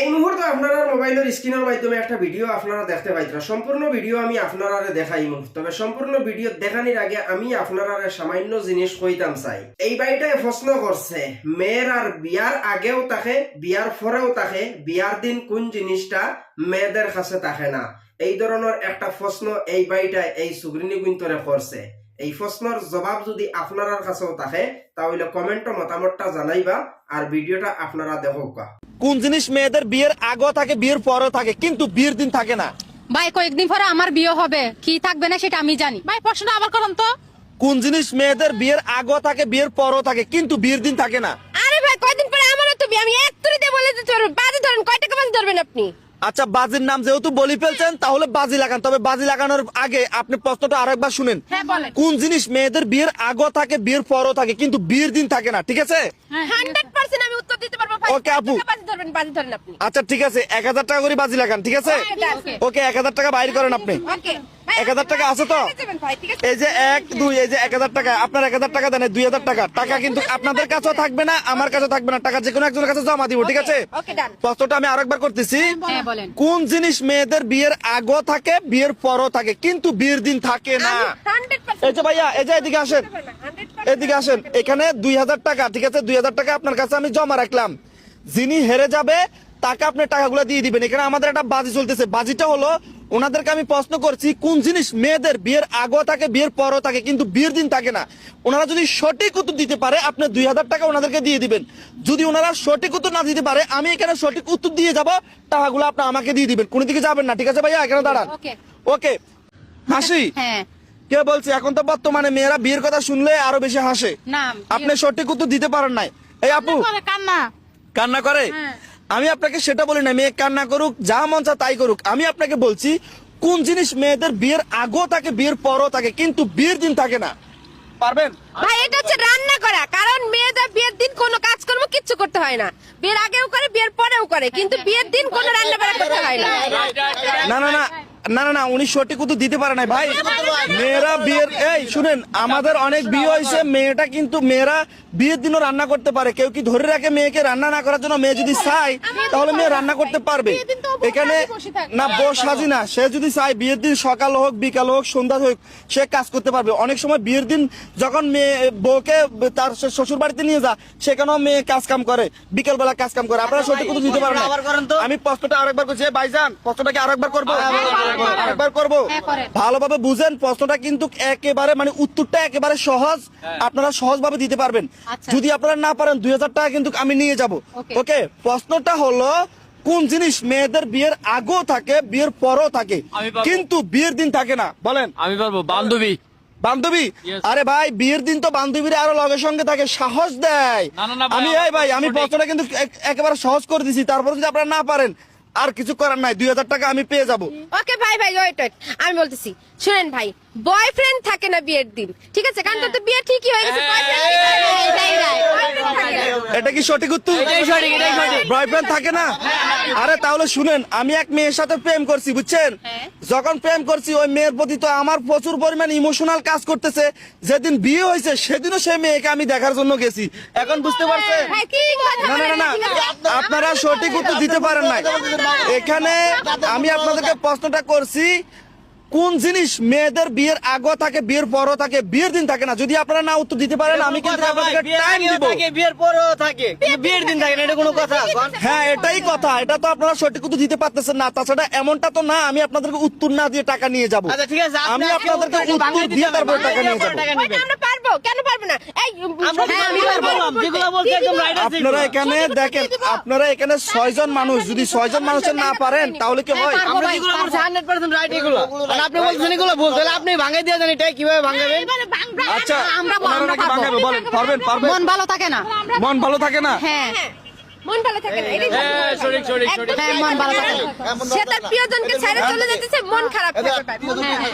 এই মুহূর্তে আপনারা মোবাইলের স্ক্রিনের মাধ্যমে একটা ভিডিও আপনারা দেখতে পাইতরা সম্পূর্ণ ভিডিও আমি আপনারা দেখাইমু তবে সম্পূর্ণ ভিডিও দেখানির আগে আমি আপনারা সামান্য জিনিস কইতাম চাই। এই বাড়িটায় প্রশ্ন করছে, মেয়ের আর বিয়ার আগেও তাকে বিয়ার পরেও তাকে বিয়ার দিন কোন জিনিসটা মেয়েদের কাছে থাকে না? এই ধরনের একটা প্রশ্ন এই বাড়িটায় এই সুগ্রিনী গুন্তরে করছে। এই প্রশ্নের জবাব যদি আপনার কাছেও থাকে তাহলে কমেন্ট মতামতটা জানাইবা আর ভিডিওটা আপনারা দেখোকা কোন জিনিস মেয়েদের বিয়ের আগেও থাকে বিয়ের পরেও থাকে কিন্তু বিয়ের দিন থাকে না? ভাই কয়েকদিন পরে আমার বিয়ে হবে। কি থাকবে না সেটা আমি জানি। ভাই প্রশ্নটা আবার করুন তো। কোন জিনিস মেয়েদের বিয়ের আগেও থাকে বিয়ের পরেও থাকে কিন্তু বিয়ের দিন থাকে না? আরে ভাই কয়দিন পরে আমারও তো বিয়ে। আমি এক তুড়িতে বলে দিতে পারব। বাজে ধরেন কয় টাকা বাজে ধরবেন আপনি? আচ্ছা বাজির নাম যেহেতু বলি ফেলছেন তাহলে বাজি লাগান। তবে বাজি লাগানোর আগে আপনি প্রশ্নটা আরেকবার শুনেন। হ্যাঁ কোন জিনিস মেয়েদের বিয়ের আগও থাকে বিয়ের পরও থাকে কিন্তু বিয়ের দিন থাকে না ঠিক আছে? হান্ড্রেড পার্সেন্ট আমি উত্তর দিতে পারব ভাই, ওকে, আপু। টাকা বাজে ধরবেন বাজে ধরেন আপনি। আচ্ছা ঠিক আছে এক হাজার টাকা করে বাজি লাগান ঠিক আছে? ওকে, এক হাজার টাকা বাইর করেন আপনি। ওকে এক হাজার টাকা আছে তো? ভাই ঠিক আছে? এই যে এক দুই এই যে এক হাজার টাকা আপনার এক হাজার টাকা দেন দুই হাজার টাকা। টাকা কিন্তু আপনাদের কাছেও থাকবে না আমার কাছেও থাকবে না। টাকা যে কোনো একজনের কাছে জমা দিব ঠিক আছে? প্রশ্নটা আমি আরেকবার করতেছি। হ্যাঁ কোন জিনিস মেয়েদের বিয়ের আগও থাকে বিয়ের পরও থাকে? কিন্তু বিয়ের দিন থাকে না। এই যে ভাইয়া এই যে এদিকে আসেন। এদিকে আসেন। এখানে দুই হাজার টাকা ঠিক আছে? দুই হাজার টাকা আপনার কাছে আমি জমা রাখলাম। যিনি হেরে যাবে তাকে আপনি টাকাগুলো দিয়ে দিবেন। এখানে আমাদের একটা বাজি চলতেছে। বাজিটা হলো ওনাদেরকে আমি প্রশ্ন করছি কোন জিনিস মেয়েদের বিয়ের আগও থাকে বিয়ের পরও থাকে কিন্তু বিয়ের দিন থাকে না? ওনারা যদি সঠিক উত্তর দিতে পারে আপনি দুই হাজার টাকা ওনাদেরকে দিয়ে দিবেন। যদি ওনারা সঠিক উত্তর না দিতে পারে আমি এখানে সঠিক উত্তর দিয়ে যাব টাকাগুলো আপনি আমাকে দিয়ে দিবেন। কোনো দিকে যাবেন না ঠিক আছে ভাইয়া? এখানে দাঁড়ান। ওকে। হাসি? হ্যাঁ। কে বলছে? এখন তো বর্তমানে মেয়েরা বিয়ের কথা শুনলে আরও বেশি হাসে। আপনি সঠিক উত্তর দিতে পারেন নাই। এই আপু। কান্না। কান্না করে? হ্যাঁ। আমি আপনাকে সেটা বলি না মেয়ে কান্না করুক যা মন চা তাই করুক। আমি আপনাকে বলছি কোন জিনিস মেয়েদের বিয়ের আগেও থাকে বিয়ের পরও থাকে কিন্তু বিয়ের দিন থাকে না। পারবেন? ভাই এটা হচ্ছে রান্না করা কারণ মেয়েদের বিয়ের দিন কোনো কাজ কর্ম কিচ্ছু করতে হয় না। বিয়ের আগেও করে বিয়ের পরেও করে কিন্তু বিয়ের দিন কোনো রান্না বান্না করতে হয় না। না না না না না না উনি সঠিক উত্তর দিতে পারে না ভাই। মেয়েরা বিয়ের এই শুনেন আমাদের অনেক বিয়ে হয়েছে মেয়েটা কিন্তু মেয়েরা বিয়ের দিনও রান্না করতে পারে। কেউ কি ধরে রাখে মেয়েকে রান্না না করার জন্য? মেয়ে যদি চায় তাহলে মেয়ে রান্না করতে পারবে। এখানে না বস হাজি না সে যদি চায় বিয়ের দিন সকাল হোক বিকাল হোক সন্ধ্যা হোক সে কাজ করতে পারবে। অনেক সময় বিয়ের দিন যখন মেয়ে বউকে তার শ্বশুর বাড়িতে নিয়ে যা সেখানেও মেয়ে কাজ কাম করে বিকেল বেলা কাজ কাম করে। আপনারা সঠিক উত্তর দিতে পারেন না। আমি প্রশ্নটা আরেকবার করছি। ভাইজান প্রশ্নটা কি আরেকবার করব? করব। হ্যাঁ, ভালোভাবে বুঝেন প্রশ্নটা কিন্তু একেবারে মানে উত্তরটা একেবারে সহজ আপনারা সহজভাবে দিতে পারবেন। আচ্ছা। যদি আপনারা না পারেন দুই হাজার টাকা কিন্তু আমি নিয়ে যাব। ওকে। প্রশ্নটা হলো কোন জিনিস মেয়েদের বিয়ের আগেও থাকে বিয়ের পরও থাকে? কিন্তু বিয়ের দিন থাকে না বলেন। আমি পারব বান্ধবী। বান্ধবী? আরে ভাই বিয়ের দিন তো বান্ধবীরা আরও লগের সঙ্গে থাকে সাহস দেয়। আমি এই ভাই আমি প্রশ্নটা কিন্তু একেবারে সহজ করে দিছি তারপরে যদি আপনারা না পারেন আর কিছু করার নাই দুই হাজার টাকা আমি পেয়ে যাব ওকে ভাই ভাই ওয়েট ওয়েট আমি বলতেছি শুনেন ভাই বয়ফ্রেন্ড থাকে না বিয়ের দিন ঠিক আছে কারণ তোর তো বিয়ে ঠিকই হয়ে গেছে। এটা কি সঠিক উত্তর এটাই সঠিক, এটাই সঠিক। বয়ফ্রেন্ড থাকে না আরে তাহলে শুনেন আমি এক মেয়ের সাথে প্রেম করছি বুঝছেন? যখন প্রেম করছি ওই মেয়ের প্রতি তো আমার প্রচুর পরিমাণ ইমোশনাল কাজ করতেছে। যেদিন বিয়ে হয়েছে সেদিনও সেই মেয়েকে আমি দেখার জন্য গেছি। এখন বুঝতে পারছেন? কি কথা না না? আপনারা সঠিক উত্তর দিতে পারেন না এখানে আমি আপনাদেরকে প্রশ্নটা করছি কোন জিনিস মেয়েদের বিয়ের আগও থাকে বিয়ের পরও থাকে বিয়ের দিন থাকে না? যদি আপনারা না উত্তর দিতে পারেন আমি কিন্তু আপনাদেরকে টাইম দিব। বিয়ের পরও থাকে বিয়ের দিন থাকে না এটা কোনো কথা। হ্যাঁ এটাই কথা এটা তো আপনারা সঠিক উত্তর দিতে পারতেছেন না তাছাড়া এমনটা তো না আমি আপনাদেরকে উত্তর না দিয়ে টাকা নিয়ে যাব। আচ্ছা ঠিক আছে আমি আপনি আপনাদেরকে উত্তর দিয়ে তারপর টাকা নিয়ে যাব। যাব কেন পারব না? এই হ্যাঁ, আমি পারব, যেগুলো বলছি একদম right আছে আপনারা এখানে দেখেন আপনারা এখানে ছয়জন মানুষ যদি ছয়জন মানুষের না পারেন তাহলে কি হয়? আমরা যেগুলো বলছি 100% right এগুলো। আর আপনি বলছেন এগুলো ভুল, তাহলে আপনি ভাঙাই দিয়ে দেন এটাই কীভাবে ভাঙাবেন? আচ্ছা আমরা আমরা ভাঙাবে বলেন পারবেন পারবেন? মন ভালো থাকে না। মন ভালো থাকে না? হ্যাঁ মন ভালো থাকে না এটাই হ্যাঁ, সঠিক, সঠিক, সঠিক। হ্যাঁ, মন ভালো থাকে। সে তার প্রিয়জনকে ছেড়ে চলে যেতেছে মন খারাপ থাকে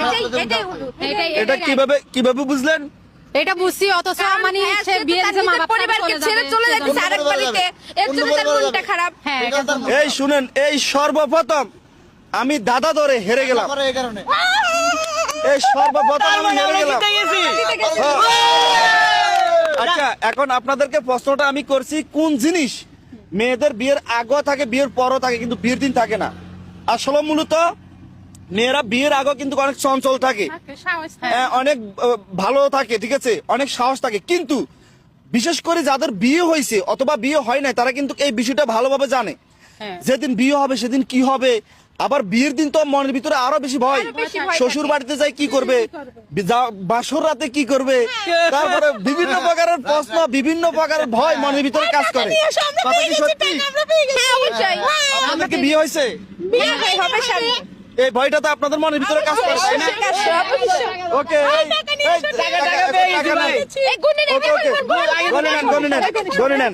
এটাই এটাই এটাই এটা কীভাবে কীভাবে বুঝলেন এটা বুঝছি অথচ মানে হ্যাঁ, সে বিয়ে মা পরিবারকে ছেড়ে চলে যাচ্ছে আরেক বাড়িতে এর জন্য তার মনটা খারাপ। হ্যাঁ এই শুনেন এই সর্বপ্রথম আমি দাদা ধরে হেরে গেলাম। এই সর্বপ্রথম আমি হেরে গেলাম। আচ্ছা এখন আপনাদেরকে প্রশ্নটা আমি করছি কোন জিনিস মেয়েদের বিয়ের আগেও থাকে বিয়ের পরও থাকে কিন্তু বিয়ের দিন থাকে না? আসলে মূলত মেয়েরা বিয়ের আগেও কিন্তু অনেক চঞ্চল থাকে। হ্যাঁ, অনেক ভালো থাকে ঠিক আছে? অনেক সাহস থাকে। কিন্তু বিশেষ করে যাদের বিয়ে হয়েছে অথবা বিয়ে হয় নাই তারা কিন্তু এই বিষয়টা ভালোভাবে জানে। হ্যাঁ। যেদিন বিয়ে হবে সেদিন কি হবে? আবার বিয়ের দিন তো মনের ভিতরে আরও বেশি ভয়। শ্বশুর বাড়িতে যাই কি করবে? যা- বাসর রাতে কি করবে? তারপরে বিভিন্ন প্রকারের প্রশ্ন বিভিন্ন প্রকারের ভয় মনের ভিতরে কাজ করে। কথা কি সত্যি? হ্যাঁ অবশ্যই। আপনাদের কি বিয়ে হয়েছে? বিয়ে হবে সামনে এই ভয়টা তো আপনাদের মনের ভিতরে কাজ করে তাই না? ওকে গনে নেন গনে নেন গনে নেন।